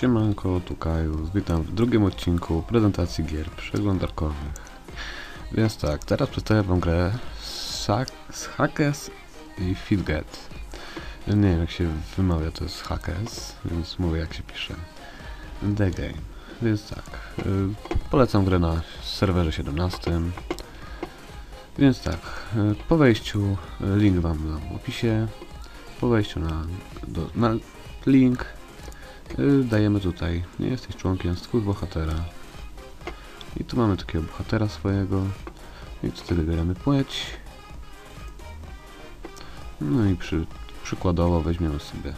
Siemanko, tu Kajus. Witam w drugim odcinku prezentacji gier przeglądarkowych. Więc tak, teraz przedstawię wam grę Sa- Hackers i Fitget. Nie wiem jak się wymawia, to jest Hackers, więc mówię jak się pisze. The Game. Więc tak, y, polecam grę na serwerze 17. Więc tak, y, po wejściu, y, link wam w opisie. Po wejściu na, do, na link dajemy tutaj, nie jesteś członkiem, stwórz bohatera. I tu mamy takiego bohatera swojego. I tutaj wybieramy płeć. No i przy, przykładowo weźmiemy sobie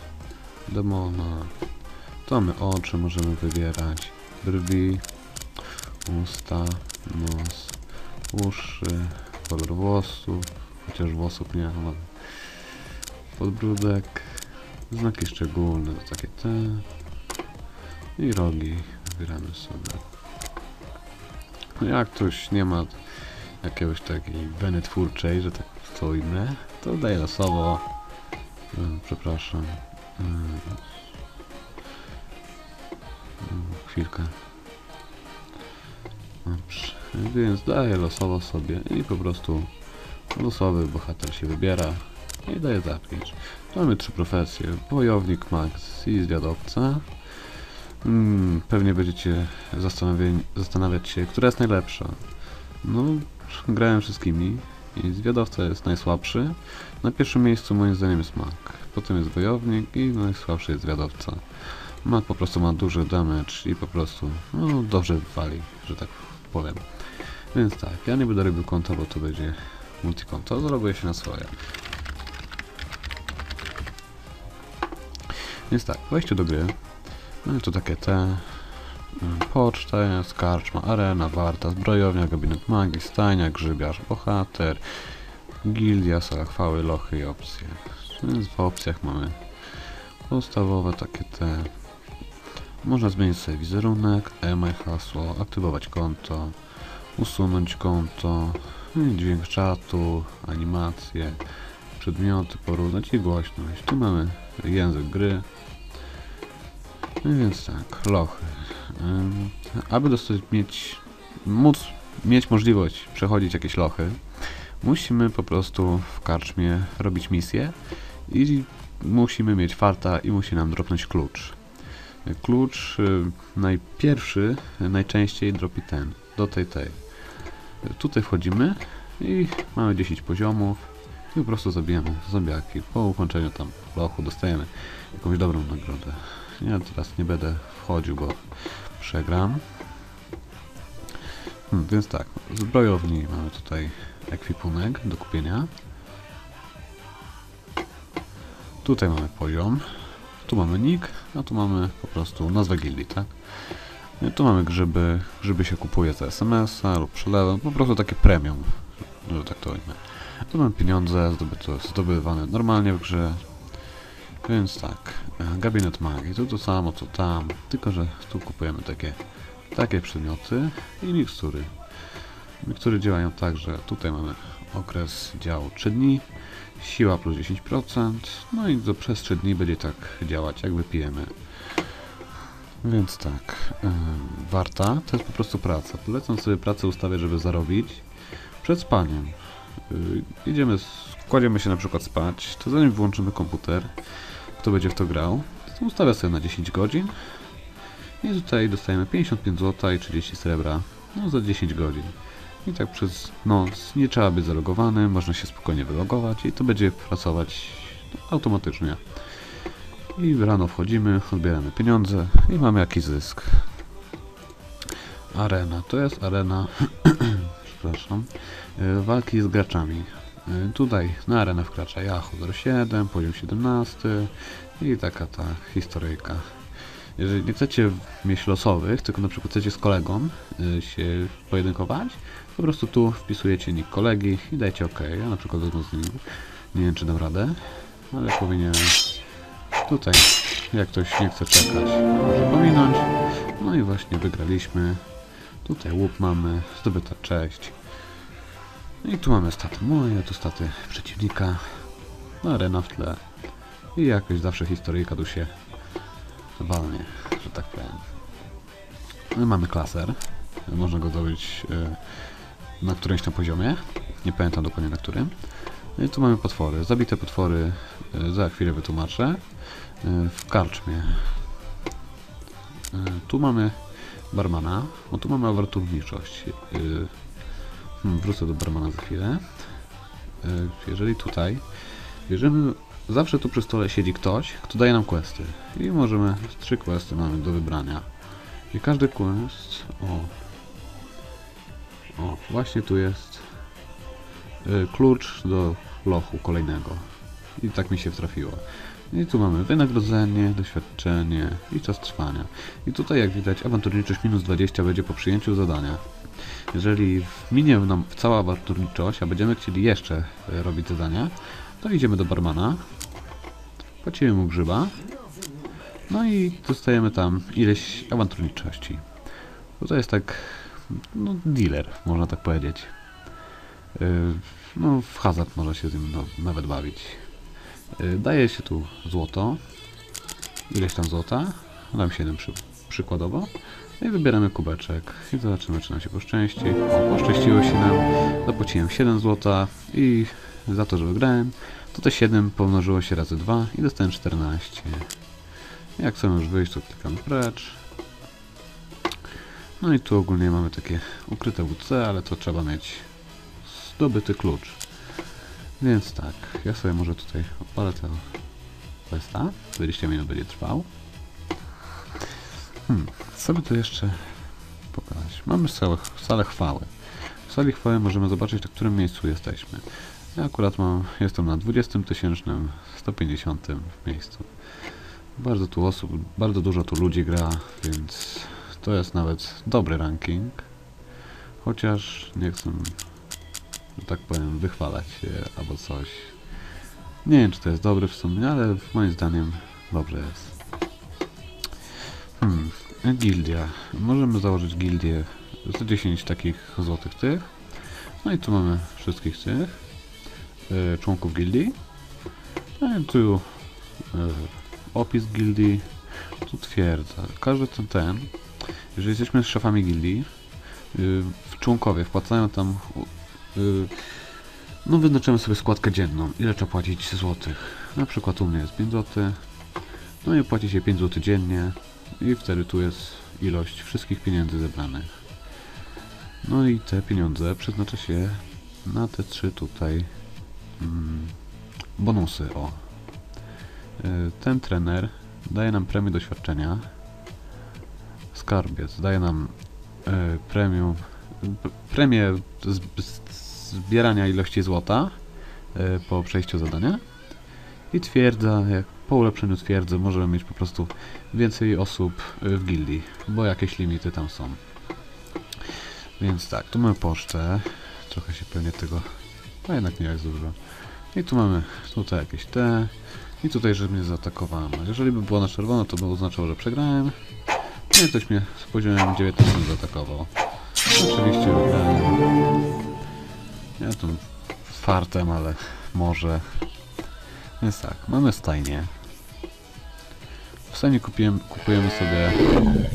demona. Tu mamy oczy, możemy wybierać brwi, usta, nos, uszy, kolor włosów, chociaż włosów nie mam. Podbródek, znaki szczególne to takie te i rogi wybieramy sobie. No Jak ktoś nie ma jakiegoś takiej weny twórczej, że tak to ujmę, to daję losowo. E, Przepraszam. Mm, Chwilkę. Dobrze. Więc daję losowo sobie i po prostu losowy bohater się wybiera i daje zapisz. Mamy trzy profesje. Wojownik, Max i zwiadowca. Hmm, pewnie będziecie zastanawiać się, która jest najlepsza. No, grałem wszystkimi i zwiadowca jest najsłabszy. Na pierwszym miejscu moim zdaniem jest Mag. Potem jest wojownik i najsłabszy jest zwiadowca. Mag po prostu ma duży damage i po prostu no, dobrze wali, że tak powiem. Więc tak, ja nie będę robił konta, bo to będzie multikonto, zrobię się na swoje. Więc tak, wejście do gry. Mamy tu takie te. mm, Poczta jest, karczma, arena, warta, zbrojownia, gabinet magii, stajnia, grzybiarz, bohater, gildia, sala chwały, lochy i opcje. Więc w opcjach mamy podstawowe takie te. Można zmienić sobie wizerunek, e-mail, hasło, aktywować konto, usunąć konto, no dźwięk czatu, animacje, przedmioty, porównać i głośność. Tu mamy język gry. No więc tak, lochy. Aby dostać, mieć, móc mieć możliwość przechodzić jakieś lochy, musimy po prostu w karczmie robić misję i musimy mieć farta i musi nam dropnąć klucz. Klucz y, najpierwszy najczęściej dropi ten, do tej tej. Tutaj wchodzimy i mamy 10 poziomów i po prostu zabijamy zombiaki. Po ukończeniu tam lochu dostajemy jakąś dobrą nagrodę. Ja teraz nie będę wchodził, bo przegram. Hmm, więc tak, zbrojowni mamy tutaj ekwipunek do kupienia. Tutaj mamy poziom. Tu mamy nick, a tu mamy po prostu nazwę gildii, tak? I tu mamy grzyby, grzyby się kupuje za SMS-a lub przelewem, po prostu takie premium, że tak to ujmę. Tu mamy pieniądze zdobywane normalnie w grze, więc tak, gabinet magii, to to samo co tam, tylko że tu kupujemy takie, takie przedmioty i mikstury. Mikstury działają tak, że tutaj mamy okres działu 3 dni, siła plus 10%, no i do przez 3 dni będzie tak działać, jak wypijemy. Więc tak, em, warta to jest po prostu praca. Polecam sobie pracę ustawiać, żeby zarobić przed spaniem. Y, idziemy, kładziemy się na przykład spać, to zanim włączymy komputer, kto będzie w to grał, ustawia sobie na 10 godzin i tutaj dostajemy 55 zł i 30 srebra no, za 10 godzin. I tak przez noc nie trzeba być zalogowanym, można się spokojnie wylogować i to będzie pracować automatycznie. I rano wchodzimy, odbieramy pieniądze i mamy jakiś zysk. Arena. To jest arena, przepraszam, y, walki z graczami. Y, Tutaj na arenę wkracza Yahoo 07, poziom 17 i taka ta historyjka. Jeżeli nie chcecie mieć losowych, tylko na przykład chcecie z kolegą y, się pojedynkować, po prostu tu wpisujecie nick kolegi i dajcie OK. Ja na przykład nim. Nie wiem czy dam radę, ale powinienem tutaj, jak ktoś nie chce czekać, może pominąć. No i właśnie wygraliśmy. Tutaj łup mamy, zdobyta cześć. I tu mamy staty moje, tu staty przeciwnika. Arena w tle. I jakoś zawsze historyjka tu się walnie, że tak powiem. My mamy klaser. Można go zdobyć e, na którymś tam poziomie. Nie pamiętam dokładnie na którym. No i tu mamy potwory. Zabite potwory e, za chwilę wytłumaczę. E, w karczmie. Tu mamy barmana. O tu mamy awanturniczość. E, hmm, wrócę do barmana za chwilę. E, jeżeli tutaj bierzemy Zawsze tu przy stole siedzi ktoś, kto daje nam questy. I możemy, trzy questy mamy do wybrania. I każdy quest, o, o, właśnie tu jest y, klucz do lochu kolejnego. I tak mi się trafiło. I tu mamy wynagrodzenie, doświadczenie i czas trwania. I tutaj jak widać awanturniczość minus 20 będzie po przyjęciu zadania. Jeżeli minie nam cała awanturniczość, a będziemy chcieli jeszcze y, robić zadania, to idziemy do barmana, płacimy mu grzyba, no i dostajemy tam ileś awanturniczości. Bo to jest tak, no dealer, można tak powiedzieć. Yy, no w hazard można się z nim no, nawet bawić. Yy, daje się tu złoto, ileś tam złota, dam 7 przy, przykładowo. No i wybieramy kubeczek i zobaczymy czy nam się poszczęści. O, poszczęściło się nam, zapłaciłem 7 złota i za to, że wygrałem, to te 7 pomnożyło się razy 2 i dostałem 14. Jak chcemy już wyjść, to klikamy precz. No i tu ogólnie mamy takie ukryte WC, ale to trzeba mieć zdobyty klucz. Więc tak, ja sobie może tutaj odpalę tego questa. 20 minut będzie trwał. Hmm, co by tu jeszcze pokazać? Mamy salę, salę chwały. W sali chwały możemy zobaczyć, na którym miejscu jesteśmy. Ja akurat mam, jestem na 20 tysięcznym 150 miejscu. Bardzo tu osób, bardzo dużo tu ludzi gra, więc to jest nawet dobry ranking. Chociaż nie chcę, że tak powiem, wychwalać się albo coś. Nie wiem, czy to jest dobry w sumie, ale moim zdaniem dobrze jest. Gildia. Możemy założyć gildię za 10 takich złotych tych. No i tu mamy wszystkich tych e, członków gildii. No i tu e, opis gildii, tu twierdza. Każdy ten, ten jeżeli jesteśmy szefami gildii, y, członkowie wpłacają tam, y, no wyznaczymy sobie składkę dzienną, ile trzeba płacić złotych. Na przykład u mnie jest 5 zł, no i płaci się 5 zł dziennie i wtedy tu jest ilość wszystkich pieniędzy zebranych. No i te pieniądze przeznacza się na te trzy tutaj mm, bonusy. O. Y, Ten trener daje nam premię doświadczenia. Skarbiec daje nam y, premium, premię z, z, zbierania ilości złota y, po przejściu zadania. I twierdza, jak po ulepszeniu twierdzy możemy mieć po prostu więcej osób y, w gildii, bo jakieś limity tam są. Więc tak, tu mamy pocztę. Trochę się pewnie tego... A jednak nie jest dużo. I tu mamy tutaj jakieś te. I tutaj, że mnie zaatakowano. Jeżeli by było na czerwono, to by oznaczało, że przegrałem. No i ktoś mnie z poziomem 19 zaatakował. Oczywiście wygrałem. Ja tu fartem, ale może. Więc tak, mamy stajnię. W stajni kupiłem, kupujemy sobie...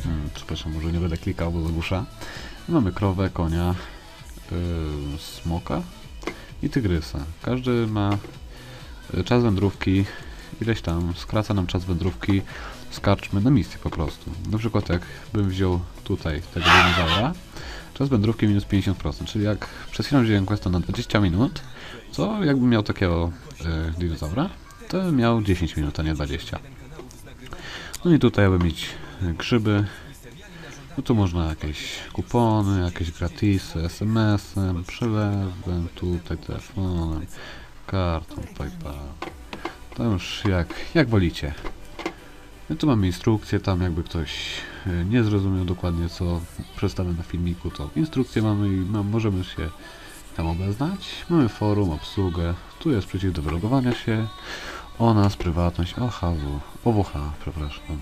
Hmm, przepraszam, może nie będę klikał, bo zagłusza. Mamy krowę, konia, yy, smoka i tygrysa. Każdy ma y, czas wędrówki, ileś tam, skraca nam czas wędrówki z karczmy na misję po prostu. Na przykład jak bym wziął tutaj tego dinozaura, czas wędrówki minus 50%, czyli jak przez chwilę wziąłem questa na 20 minut, to jakbym miał takiego y, dinozaura, to miał 10 minut, a nie 20. No i tutaj aby mieć grzyby, no tu można jakieś kupony, jakieś gratisy, SMS-em, przelewem, tutaj telefonem, kartą, PayPal. To już jak, jak wolicie. No tu mamy instrukcję, tam jakby ktoś y, nie zrozumiał dokładnie co przedstawię na filmiku, to instrukcję mamy i ma, możemy się tam obeznać. Mamy forum, obsługę, tu jest przycisk do wylogowania się, o nas, prywatność, OHW, OWH, przepraszam.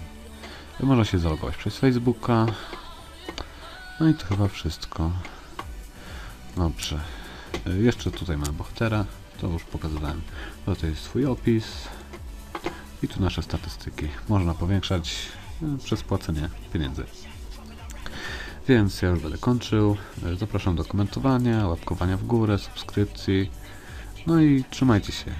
Można się zalogować przez Facebooka, no i to chyba wszystko. Dobrze. Y, Jeszcze tutaj mamy bohatera. To już pokazywałem. Tutaj jest swój opis. I tu nasze statystyki. Można powiększać y, przez płacenie pieniędzy. Więc ja już będę kończył. E, Zapraszam do komentowania, łapkowania w górę, subskrypcji. No i trzymajcie się.